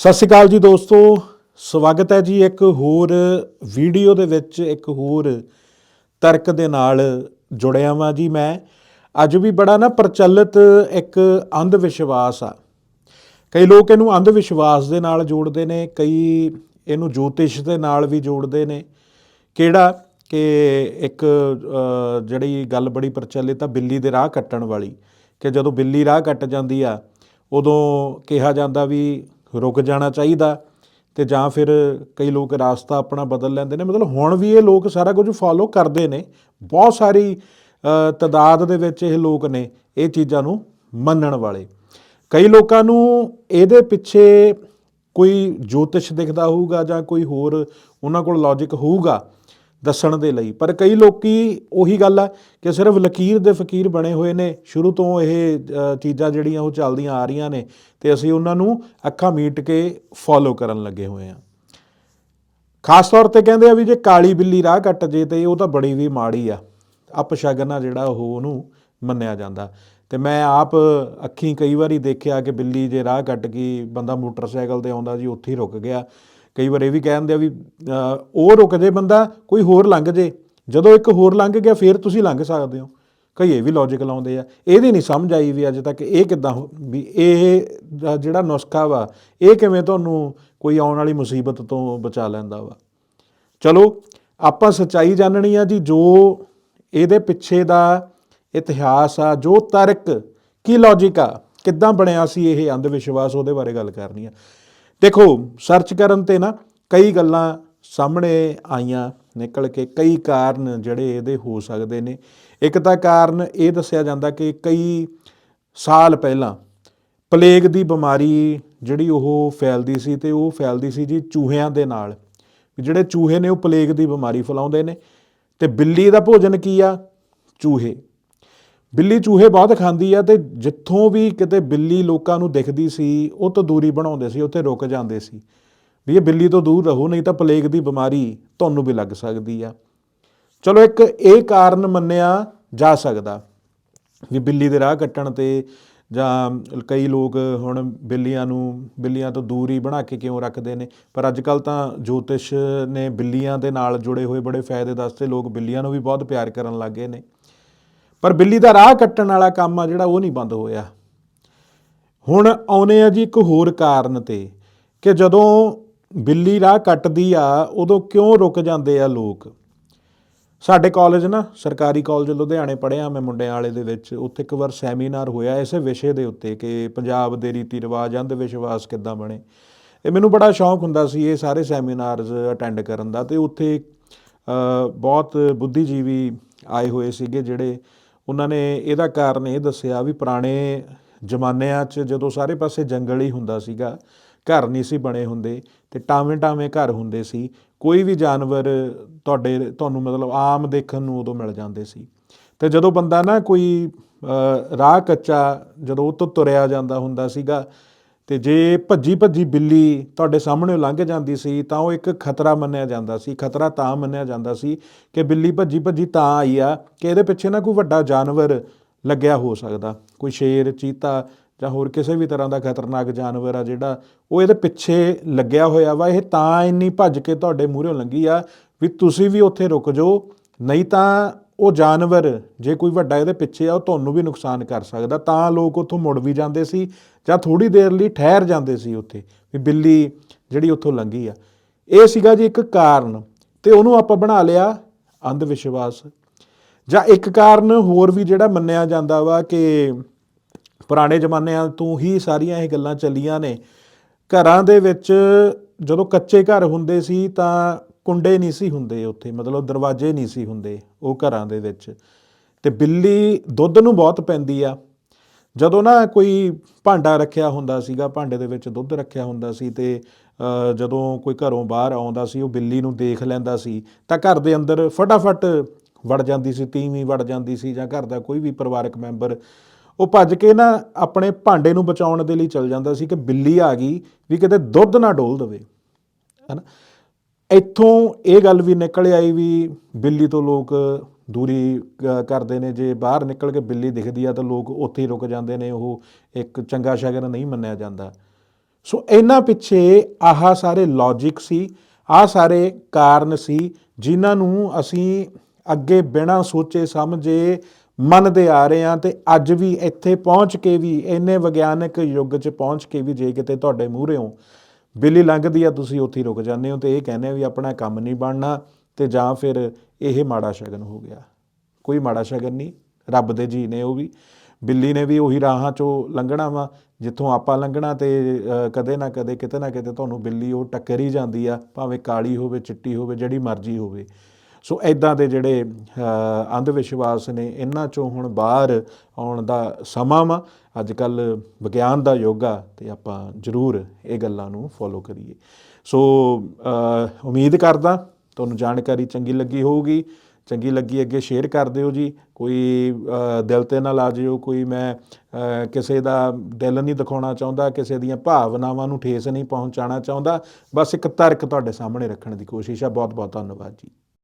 ਸਤਿ ਸ਼੍ਰੀ ਅਕਾਲ ਜੀ ਦੋਸਤੋ, ਸਵਾਗਤ ਹੈ ਜੀ ਇੱਕ ਹੋਰ ਵੀਡੀਓ ਦੇ ਵਿੱਚ, ਇੱਕ ਹੋਰ ਤਰਕ ਦੇ ਨਾਲ ਜੁੜਿਆ ਵਾਂ ਜੀ ਮੈਂ। ਅੱਜ ਵੀ ਬੜਾ ਨਾ ਪ੍ਰਚਲਿਤ ਇੱਕ ਅੰਧ ਵਿਸ਼ਵਾਸ ਆ। ਕਈ ਲੋਕ ਇਹਨੂੰ ਅੰਧ ਵਿਸ਼ਵਾਸ ਦੇ ਨਾਲ ਜੋੜਦੇ ਨੇ, ਕਈ ਇਹਨੂੰ ਜੋਤਿਸ਼ ਦੇ ਨਾਲ ਵੀ ਜੋੜਦੇ ਨੇ। ਕਿਹੜਾ? ਕਿ ਇੱਕ ਜਿਹੜੀ ਗੱਲ ਬੜੀ ਪ੍ਰਚਲਿਤ ਆ, ਬਿੱਲੀ ਦੇ ਰਾਹ ਕੱਟਣ ਵਾਲੀ। ਕਿ ਜਦੋਂ ਬਿੱਲੀ ਰਾਹ ਕੱਟ ਜਾਂਦੀ ਆ, ਉਦੋਂ ਕਿਹਾ ਜਾਂਦਾ ਵੀ ਰੁਕ ਜਾਣਾ ਚਾਹੀਦਾ ਤੇ ਜਾਂ ਫਿਰ ਕਈ ਲੋਕ ਰਾਸਤਾ ਆਪਣਾ ਬਦਲ ਲੈਂਦੇ ਨੇ। ਮਤਲਬ ਹੁਣ ਵੀ ਇਹ ਲੋਕ ਸਾਰਾ ਕੁਝ ਫਾਲੋ ਕਰਦੇ ਨੇ। ਬਹੁਤ ਸਾਰੀ ਅ, ਤਾਦਾਦ ਦੇ ਵਿੱਚ ਇਹ ਲੋਕ ਨੇ ਇਹ ਚੀਜ਼ਾਂ ਨੂੰ ਮੰਨਣ ਵਾਲੇ। ਕਈ ਲੋਕਾਂ ਨੂੰ ਇਹਦੇ ਪਿੱਛੇ ਕੋਈ ਜੋਤਿਸ਼ ਦਿਖਦਾ ਹੋਊਗਾ ਜਾਂ ਕੋਈ ਹੋਰ ਉਹਨਾਂ ਕੋਲ ਲੌਜੀਕ ਹੋਊਗਾ। ਦੱਸਣ ਦੇ ਲਈ। ਪਰ ਕਈ ਲੋਕੀ ਉਹੀ ਗੱਲ ਆ ਕਿ ਸਿਰਫ ਲਕੀਰ ਦੇ ਫਕੀਰ ਬਣੇ ਹੋਏ ਨੇ। ਸ਼ੁਰੂ ਤੋਂ ਇਹ ਚੀਜ਼ਾਂ ਜਿਹੜੀਆਂ ਉਹ ਚੱਲਦੀਆਂ ਆ ਰਹੀਆਂ ਨੇ ਤੇ ਅਸੀਂ ਉਹਨਾਂ ਨੂੰ ਅੱਖਾਂ ਮੀਟ ਕੇ ਫੋਲੋ ਕਰਨ ਲੱਗੇ ਹੋਏ ਆ। ਖਾਸ ਤੌਰ ਤੇ ਕਹਿੰਦੇ ਆ ਵੀ ਜੇ ਕਾਲੀ ਬਿੱਲੀ ਰਾਹ ਕੱਟ ਜੇ ਤੇ ਉਹ ਤਾਂ ਬੜੀ ਵੀ ਮਾੜੀ ਆ। ਅਪਸ਼ਗਨ ਆ ਜਿਹੜਾ ਉਹ ਉਹਨੂੰ ਮੰਨਿਆ ਜਾਂਦਾ। ਤੇ ਮੈਂ ਆਪ ਅੱਖੀਂ ਕਈ ਵਾਰੀ ਦੇਖਿਆ ਕਿ ਬਿੱਲੀ ਜੇ ਰਾਹ ਕੱਟ ਗਈ, ਬੰਦਾ ਮੋਟਰਸਾਈਕਲ ਤੇ ਆਉਂਦਾ ਜੀ, ਉੱਥੇ ਹੀ ਰੁਕ ਗਿਆ। ਕਈ ਵਾਰ ਇਹ ਵੀ ਕਹਿੰਦੇ ਆ ਵੀ ਉਹ ਰੁਕ ਜੇ ਬੰਦਾ, ਕੋਈ ਹੋਰ ਲੰਘ ਜੇ। ਜਦੋਂ ਇੱਕ ਹੋਰ ਲੰਘ ਗਿਆ, ਫਿਰ ਤੁਸੀਂ ਲੰਘ ਸਕਦੇ ਹੋ। ਕਈ ਇਹ ਵੀ ਲੌਜੀਕ ਲਾਉਂਦੇ ਆ। ਇਹਦੀ ਨਹੀਂ ਸਮਝ ਆਈ ਵੀ ਅੱਜ ਤੱਕ ਇਹ ਕਿਦਾਂ ਵੀ ਇਹ ਜਿਹੜਾ ਨੁਸਖਾ ਵਾ, ਇਹ ਕਿਵੇਂ ਤੁਹਾਨੂੰ ਕੋਈ ਆਉਣ ਵਾਲੀ ਮੁਸੀਬਤ ਤੋਂ ਬਚਾ ਲੈਂਦਾ ਵਾ। ਚਲੋ, ਆਪਾਂ ਸੱਚਾਈ ਜਾਣਨੀ ਆ ਜੀ, ਜੋ ਇਹਦੇ ਪਿੱਛੇ ਦਾ ਇਤਿਹਾਸ ਆ, ਜੋ ਤਰਕ, ਕੀ ਲੌਜੀਕ ਆ, ਕਿੱਦਾਂ ਬਣਿਆ ਸੀ ਇਹ ਅੰਧ ਵਿਸ਼ਵਾਸ, ਉਹਦੇ ਬਾਰੇ ਗੱਲ ਕਰਨੀ ਆ। ਦੇਖੋ ਸਰਚ ਕਰਨ ਤੇ ਨਾ ਕਈ ਗੱਲਾਂ ਸਾਹਮਣੇ ਆਈਆਂ, ਨਿਕਲ ਕੇ ਕਈ ਕਾਰਨ ਜਿਹੜੇ ਇਹਦੇ ਹੋ ਸਕਦੇ ਨੇ। ਇੱਕ ਤਾਂ ਕਾਰਨ ਇਹ ਦੱਸਿਆ ਜਾਂਦਾ ਕਿ ਕਈ ਸਾਲ ਪਹਿਲਾਂ ਪਲੇਗ ਦੀ ਬਿਮਾਰੀ ਜਿਹੜੀ ਉਹ ਫੈਲਦੀ ਸੀ ਤੇ ਉਹ ਫੈਲਦੀ ਸੀ ਜੀ ਚੂਹਿਆਂ ਦੇ ਨਾਲ। ਜਿਹੜੇ ਚੂਹੇ ਨੇ ਉਹ ਪਲੇਗ ਦੀ ਬਿਮਾਰੀ ਫੈਲਾਉਂਦੇ ਨੇ ਤੇ ਬਿੱਲੀ ਦਾ ਭੋਜਨ ਕੀ ਆ? ਚੂਹੇ। ਬਿੱਲੀ ਚੂਹੇ ਬਹੁਤ ਖਾਂਦੀ ਆ ਤੇ ਜਿੱਥੋਂ ਵੀ ਕਿਤੇ ਬਿੱਲੀ ਲੋਕਾਂ ਨੂੰ ਦਿਖਦੀ ਸੀ, ਉਹ ਤੋਂ ਦੂਰੀ ਬਣਾਉਂਦੇ ਸੀ, ਉੱਥੇ ਰੁਕ ਜਾਂਦੇ ਸੀ। ਵੀ ਇਹ ਬਿੱਲੀ ਤੋਂ ਦੂਰ ਰਹੋ, ਨਹੀਂ ਤਾਂ ਪਲੇਗ ਦੀ ਬਿਮਾਰੀ ਤੁਹਾਨੂੰ ਵੀ ਲੱਗ ਸਕਦੀ ਆ। ਚਲੋ ਇੱਕ ਇਹ ਕਾਰਨ ਮੰਨਿਆ ਜਾ ਸਕਦਾ ਵੀ ਬਿੱਲੀ ਦੇ ਰਾਹ ਕੱਟਣ ਤੇ ਜਾਂ ਕਈ ਲੋਕ ਹੁਣ ਬਿੱਲੀਆਂ ਨੂੰ, ਬਿੱਲੀਆਂ ਤੋਂ ਦੂਰ ਹੀ ਬਣਾ ਕੇ ਕਿਉਂ ਰੱਖਦੇ ਨੇ? ਪਰ ਅੱਜ ਕੱਲ ਤਾਂ ਜੋਤਿਸ਼ ਨੇ ਬਿੱਲੀਆਂ ਦੇ ਨਾਲ ਜੁੜੇ ਹੋਏ ਬੜੇ ਫਾਇਦੇ ਦੱਸਦੇ ਲੋਕ ਬਿੱਲੀਆਂ ਨੂੰ ਵੀ ਬਹੁਤ ਪਿਆਰ ਕਰਨ ਲੱਗੇ ਨੇ। ਪਰ ਬਿੱਲੀ ਦਾ ਰਾਹ ਕੱਟਣ ਵਾਲਾ ਕੰਮ ਆ ਜਿਹੜਾ ਉਹ ਨਹੀਂ ਬੰਦ ਹੋਇਆ। ਹੁਣ ਆਉਨੇ ਆ ਜੀ ਇੱਕ ਹੋਰ ਕਾਰਨ ਤੇ ਕਿ ਜਦੋਂ ਬਿੱਲੀ ਰਾਹ ਕੱਟਦੀ ਆ, ਉਦੋਂ ਕਿਉਂ ਰੁਕ ਜਾਂਦੇ ਆ ਲੋਕ? ਸਾਡੇ ਕਾਲਜ ਨਾ, ਸਰਕਾਰੀ ਕਾਲਜ ਲੁਧਿਆਣੇ ਪੜ੍ਹਿਆ ਮੈਂ ਮੁੰਡਿਆਂ ਵਾਲੇ ਦੇ ਵਿੱਚ। ਉੱਥੇ ਇੱਕ ਵਾਰ ਸੈਮੀਨਾਰ ਹੋਇਆ ਇਸੇ ਵਿਸ਼ੇ ਦੇ ਉੱਤੇ ਕਿ ਪੰਜਾਬ ਦੇ ਰੀਤੀ ਰਿਵਾਜ, ਅੰਧ ਵਿਸ਼ਵਾਸ ਕਿੱਦਾਂ ਬਣੇ। ਇਹ ਮੈਨੂੰ ਬੜਾ ਸ਼ੌਂਕ ਹੁੰਦਾ ਸੀ ਇਹ ਸਾਰੇ ਸੈਮੀਨਾਰਸ ਅਟੈਂਡ ਕਰਨ ਦਾ ਤੇ ਉੱਥੇ ਬਹੁਤ ਬੁੱਧੀਜੀਵੀ ਆਏ ਹੋਏ ਸੀਗੇ ਜਿਹੜੇ ਉਹਨਾਂ ਨੇ ਇਹਦਾ ਕਾਰਨ ਇਹ ਦੱਸਿਆ ਵੀ ਪੁਰਾਣੇ ਜ਼ਮਾਨਿਆਂ 'ਚ ਜਦੋਂ ਸਾਰੇ ਪਾਸੇ ਜੰਗਲ ਹੀ ਹੁੰਦਾ ਸੀਗਾ, ਘਰ ਨਹੀਂ ਸੀ ਬਣੇ ਹੁੰਦੇ ਤੇ ਟਾਵੇਂ ਟਾਵੇਂ ਘਰ ਹੁੰਦੇ ਸੀ, ਕੋਈ ਵੀ ਜਾਨਵਰ ਤੁਹਾਡੇ, ਤੁਹਾਨੂੰ ਮਤਲਬ ਆਮ ਦੇਖਣ ਨੂੰ ਉਦੋਂ ਮਿਲ ਜਾਂਦੇ ਸੀ। ਤੇ ਜਦੋਂ ਬੰਦਾ ਨਾ ਕੋਈ ਰਾਹ ਕੱਚਾ ਜਦੋਂ ਉਹ ਤੋਂ ਤੁਰਿਆ ਜਾਂਦਾ ਹੁੰਦਾ ਸੀਗਾ ਤੇ ਜੇ ਭੱਜੀ ਭੱਜੀ ਬਿੱਲੀ ਤੁਹਾਡੇ ਸਾਹਮਣੇ ਲੰਘ ਜਾਂਦੀ ਸੀ, ਤਾਂ ਉਹ ਇੱਕ ਖਤਰਾ ਮੰਨਿਆ ਜਾਂਦਾ ਸੀ, ਖਤਰਾ ਤਾਂ ਮੰਨਿਆ ਜਾਂਦਾ ਸੀ ਕਿ ਬਿੱਲੀ ਭੱਜੀ ਭੱਜੀ ਤਾਂ ਆਈ ਆ ਕਿ ਇਹਦੇ ਪਿੱਛੇ ਨਾ ਕੋਈ ਵੱਡਾ ਜਾਨਵਰ ਲੱਗਿਆ ਹੋ ਸਕਦਾ। ਕੋਈ ਸ਼ੇਰ, ਚੀਤਾ ਜਾਂ ਹੋਰ ਕਿਸੇ ਵੀ ਤਰ੍ਹਾਂ ਦਾ ਖਤਰਨਾਕ ਜਾਨਵਰ ਆ ਜਿਹੜਾ ਉਹ ਇਹਦੇ ਪਿੱਛੇ ਲੱਗਿਆ ਹੋਇਆ ਵਾ। ਇਹ ਤਾਂ ਇੰਨੀ ਭੱਜ ਕੇ ਤੁਹਾਡੇ ਮੂਹਰੇ ਲੰਘੀ ਆ ਵੀ ਤੁਸੀਂ ਵੀ ਉੱਥੇ ਰੁਕ ਜਾਓ, ਨਹੀਂ ਤਾਂ ਉਹ ਜਾਨਵਰ, ਜੇ ਕੋਈ ਵੱਡਾ ਇਹਦੇ ਪਿੱਛੇ ਆ, ਉਹ ਤੁਹਾਨੂੰ ਵੀ ਨੁਕਸਾਨ ਕਰ ਸਕਦਾ। ਤਾਂ ਲੋਕ ਉੱਥੋਂ ਮੁੜ ਵੀ ਜਾਂਦੇ ਸੀ ਜਾਂ ਥੋੜੀ ਦੇਰ ਲਈ ਠਹਿਰ ਜਾਂਦੇ ਸੀ ਉੱਥੇ, ਵੀ ਬਿੱਲੀ ਜਿਹੜੀ ਉੱਥੋਂ ਲੰਘੀ ਆ। ਇਹ ਸੀਗਾ ਜੀ ਇੱਕ ਕਾਰਨ, ਤੇ ਉਹਨੂੰ ਆਪਾਂ ਬਣਾ ਲਿਆ ਅੰਧ ਵਿਸ਼ਵਾਸ ਜਾਂ ਇੱਕ ਕਾਰਨ ਹੋਰ ਵੀ ਜਿਹੜਾ ਮੰਨਿਆ ਜਾਂਦਾ ਵਾ ਕਿ ਪੁਰਾਣੇ ਜ਼ਮਾਨਿਆਂ ਤੋਂ ਹੀ ਸਾਰੀਆਂ ਇਹ ਗੱਲਾਂ ਚੱਲੀਆਂ ਨੇ। ਘਰਾਂ ਦੇ ਵਿੱਚ ਜਦੋਂ ਕੱਚੇ ਘਰ ਹੁੰਦੇ ਸੀ ਤਾਂ ਕੁੰਡੇ ਨਹੀਂ ਸੀ ਹੁੰਦੇ ਉੱਥੇ, ਮਤਲਬ ਦਰਵਾਜ਼ੇ ਨਹੀਂ ਸੀ ਹੁੰਦੇ ਉਹ ਘਰਾਂ ਦੇ ਵਿੱਚ। ਤੇ ਬਿੱਲੀ ਦੁੱਧ ਨੂੰ ਬਹੁਤ ਪੈਂਦੀ ਆ। ਜਦੋਂ ਨਾ ਕੋਈ ਭਾਂਡਾ ਰੱਖਿਆ ਹੁੰਦਾ ਸੀਗਾ, ਭਾਂਡੇ ਦੇ ਵਿੱਚ ਦੁੱਧ ਰੱਖਿਆ ਹੁੰਦਾ ਸੀ ਤੇ ਜਦੋਂ ਕੋਈ ਘਰੋਂ ਬਾਹਰ ਆਉਂਦਾ ਸੀ, ਉਹ ਬਿੱਲੀ ਨੂੰ ਦੇਖ ਲੈਂਦਾ ਸੀ, ਤਾਂ ਘਰ ਦੇ ਅੰਦਰ ਫਟਾਫਟ ਵੜ ਜਾਂਦੀ ਸੀ, ਤੀਵੀਂ ਵੜ ਜਾਂਦੀ ਸੀ ਜਾਂ ਘਰ ਦਾ ਕੋਈ ਵੀ ਪਰਿਵਾਰਕ ਮੈਂਬਰ, ਉਹ ਭੱਜ ਕੇ ਨਾ ਆਪਣੇ ਭਾਂਡੇ ਨੂੰ ਬਚਾਉਣ ਦੇ ਲਈ ਚਲ ਜਾਂਦਾ ਸੀ ਕਿ ਬਿੱਲੀ ਆ ਗਈ ਵੀ ਕਿਤੇ ਦੁੱਧ ਨਾ ਡੋਲ ਦਵੇ। ਹੈਨਾ? ਇੱਥੋਂ ਇਹ ਗੱਲ ਵੀ ਨਿਕਲ ਆਈ ਵੀ ਬਿੱਲੀ ਤੋਂ ਲੋਕ ਦੂਰੀ ਕਰਦੇ ਨੇ, ਜੇ ਬਾਹਰ ਨਿਕਲ ਕੇ ਬਿੱਲੀ ਦਿਖਦੀ ਆ ਤਾਂ ਲੋਕ ਉੱਥੇ ਹੀ ਰੁਕ ਜਾਂਦੇ ਨੇ, ਉਹ ਇੱਕ ਚੰਗਾ ਸ਼ਗਨ ਨਹੀਂ ਮੰਨਿਆ ਜਾਂਦਾ। ਸੋ ਇਹਨਾਂ ਪਿੱਛੇ ਆਹ ਸਾਰੇ ਲੌਜੀਕ ਸੀ, ਆਹ ਸਾਰੇ ਕਾਰਨ ਸੀ, ਜਿਨ੍ਹਾਂ ਨੂੰ ਅਸੀਂ ਅੱਗੇ ਬਿਨਾਂ ਸੋਚੇ ਸਮਝੇ ਮੰਨਦੇ ਆ ਰਹੇ ਹਾਂ ਤੇ ਅੱਜ ਵੀ ਇੱਥੇ ਪਹੁੰਚ ਕੇ ਵੀ, ਇੰਨੇ ਵਿਗਿਆਨਕ ਯੁੱਗ 'ਚ ਪਹੁੰਚ ਕੇ ਵੀ ਜੇ ਕਿਤੇ ਤੁਹਾਡੇ ਮੂਹਰੇ ਹੋ ਬਿੱਲੀ ਲੰਘਦੀ ਆ, ਤੁਸੀਂ ਉੱਥੇ ਹੀ ਰੁਕ ਜਾਂਦੇ ਹੋ ਤੇ ਇਹ ਕਹਿੰਦੇ ਆ ਵੀ ਆਪਣਾ ਕੰਮ ਨਹੀਂ ਬਣਨਾ ਤੇ ਜਾਂ ਫਿਰ ਇਹ ਮਾੜਾ ਸ਼ਗਨ ਹੋ ਗਿਆ। ਕੋਈ ਮਾੜਾ ਸ਼ਗਨ ਨਹੀਂ, ਰੱਬ ਦੇ ਜੀ ਨੇ ਉਹ ਵੀ। ਬਿੱਲੀ ਨੇ ਵੀ ਉਹੀ ਰਾਹਾਂ ਚੋਂ ਲੰਘਣਾ ਵਾ, ਜਿੱਥੋਂ ਆਪਾਂ ਲੰਘਣਾ ਤੇ ਕਦੇ ਨਾ ਕਦੇ, ਕਿਤੇ ਨਾ ਕਿਤੇ ਤੁਹਾਨੂੰ ਬਿੱਲੀ ਉਹ ਟੱਕਰ ਹੀ ਜਾਂਦੀ ਆ, ਭਾਵੇਂ ਕਾਲੀ ਹੋਵੇ, ਚਿੱਟੀ ਹੋਵੇ, ਜਿਹੜੀ ਮਰਜ਼ੀ ਹੋਵੇ। ਸੋ ਐਦਾਂ ਦੇ ਜਿਹੜੇ ਅੰਧ ਵਿਸ਼ਵਾਸ ਨੇ, ਇਹਨਾਂ ਚੋਂ ਹੁਣ ਬਾਹਰ ਆਉਣ ਦਾ ਸਮਾਂ ਵਾ। ਅੱਜ ਕੱਲ ਵਿਗਿਆਨ ਦਾ ਯੁੱਗ ਆ ਤੇ ਆਪਾਂ ਜ਼ਰੂਰ ਇਹ ਗੱਲਾਂ ਨੂੰ ਫੋਲੋ ਕਰੀਏ। ਸੋ ਉਮੀਦ ਕਰਦਾ ਤੁਹਾਨੂੰ ਜਾਣਕਾਰੀ ਚੰਗੀ ਲੱਗੀ ਹੋਊਗੀ। ਚੰਗੀ ਲੱਗੀ ਅੱਗੇ ਸ਼ੇਅਰ ਕਰ ਦਿਓ ਜੀ। ਕੋਈ ਦਿਲ ਤੇ ਨਾ ਲਾ ਜਿਓ। ਕੋਈ ਮੈਂ ਕਿਸੇ ਦਾ ਦਿਲ ਨਹੀਂ ਦਿਖਾਉਣਾ ਚਾਹੁੰਦਾ, ਕਿਸੇ ਦੀਆਂ ਭਾਵਨਾਵਾਂ ਨੂੰ ਠੇਸ ਨਹੀਂ ਪਹੁੰਚਾਉਣਾ ਚਾਹੁੰਦਾ। ਬਸ ਇੱਕ ਤਰਕ ਤੁਹਾਡੇ ਸਾਹਮਣੇ ਰੱਖਣ ਦੀ ਕੋਸ਼ਿਸ਼ ਆ। ਬਹੁਤ ਬਹੁਤ ਧੰਨਵਾਦ ਜੀ।